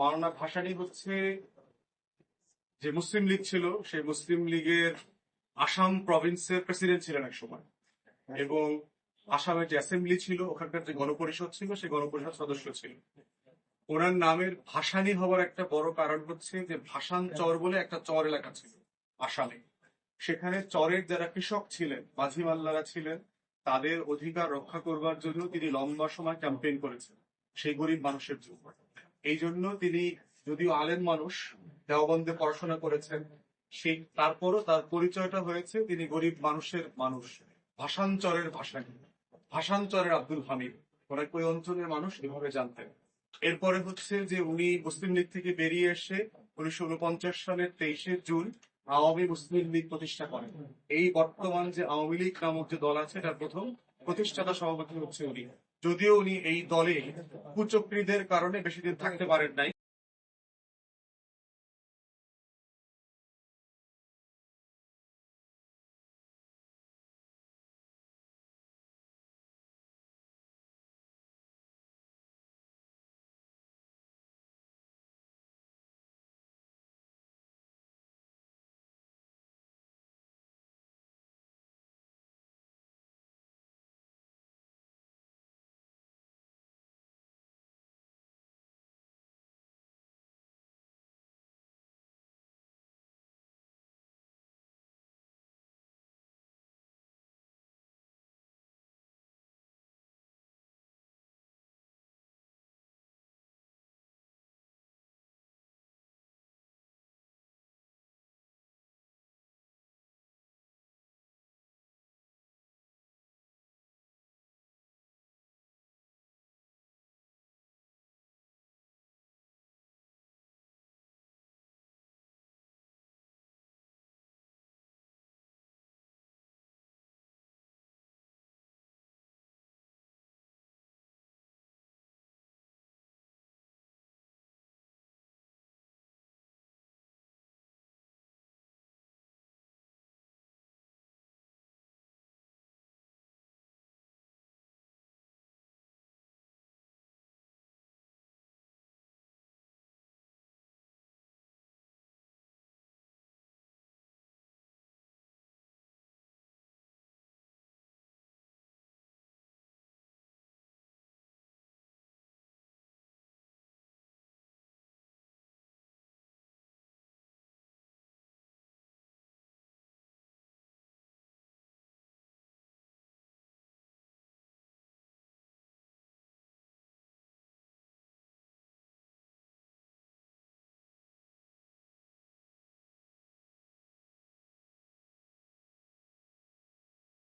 মাওলানা ভাসানী হচ্ছে যে মুসলিম লীগ ছিল, সেই মুসলিম লীগের আসাম প্রভিন্সের প্রেসিডেন্ট ছিলেন এক সময়। এবং আসামের যে অ্যাসেম্বলি ছিল, ওখানকার যে গণপরিষদ ছিল, সেই গণপরিষদ সদস্য ছিল। ওনার নামের ভাসানী হওয়ার একটা বড় কারণ হচ্ছে যে ভাসান চর বলে একটা চর এলাকা ছিল আসামে। সেখানে চরের যারা কৃষক ছিলেন, মাঝি মাল্লারা ছিলেন, তাদের অধিকার রক্ষা করবার জন্য তিনি লম্বা সময় ক্যাম্পেইন করেছেন, সেই গরিব মানুষের জন্য। এই জন্য তিনি যদিও আলেম মানুষ, দেওবন্দে পড়াশোনা করেছেন, সেই তারপরও তার পরিচয়টা হয়েছে, তিনি গরিব মানুষের মানুষ ভাষাঞ্চরের ভাষানী ভাষাঞ্চরের আব্দুল হামিদ, ওনার ওই অঞ্চলের মানুষ এভাবে জানতেন। এরপরে হচ্ছে যে উনি মুসলিম লীগ থেকে বেরিয়ে এসে উনিশশো উনপঞ্চাশ সালের তেইশে জুন আওয়ামী মুসলিম লীগ প্রতিষ্ঠা করেন। এই বর্তমান যে আওয়ামী লীগ নামক যে দল আছে, তার প্রথম প্রতিষ্ঠাতা সভাপতি হচ্ছে উনি। যদিও উনি এই দলে কুচক্রীদের কারণে বেশি দিন থাকতে পারেন নাই।